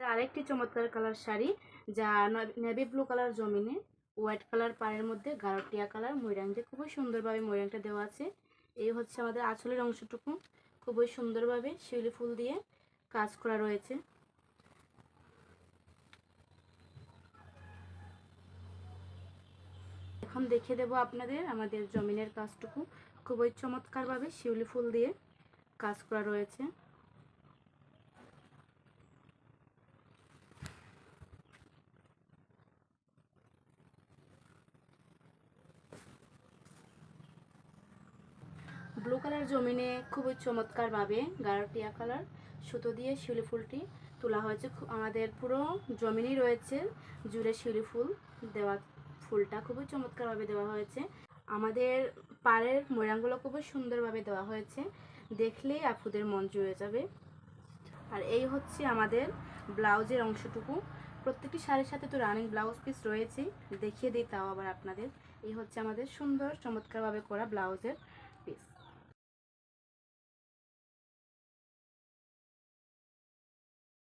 আরেকটি চমৎকার কালার শাড়ি, যা নেভি ব্লু কালার জমিনে হোয়াইট কালার পাড়ের মধ্যে, গারটিয়া কালার ময়রাং দিয়ে খুবই সুন্দরভাবে ময়রাংটা দেওয়া আছে। এই হচ্ছে আমাদের আঁচলের অংশটুকু। খুবই সুন্দরভাবে শিউলি ফুল দিয়ে কাজ করা রয়েছে। এখন দেখে দেব আপনাদের আমাদের জমিনের কাজটুকু। খুবই চমৎকারভাবে শিউলি ফুল দিয়ে কাজ করা রয়েছে। ব্লু কালার জমিনে খুবই চমৎকারভাবে গাঢ়টিয়া কালার সুতো দিয়ে শিউলি ফুলটি তোলা হয়েছে। আমাদের পুরো জমিনই রয়েছে জুড়ে শিউলি ফুল দেওয়া, ফুলটা খুবই চমৎকারভাবে দেওয়া হয়েছে। আমাদের পাড়ের ময়রাংগুলো খুবই সুন্দরভাবে দেওয়া হয়েছে। দেখলেই আপুদের মন জুড়ে যাবে। আর এই হচ্ছে আমাদের ব্লাউজের অংশটুকু। প্রত্যেকটি শাড়ির সাথে তো রানিং ব্লাউজ পিস রয়েছে। দেখিয়ে দিই তাও আবার আপনাদের। এই হচ্ছে আমাদের সুন্দর চমৎকারভাবে করা ব্লাউজের পিস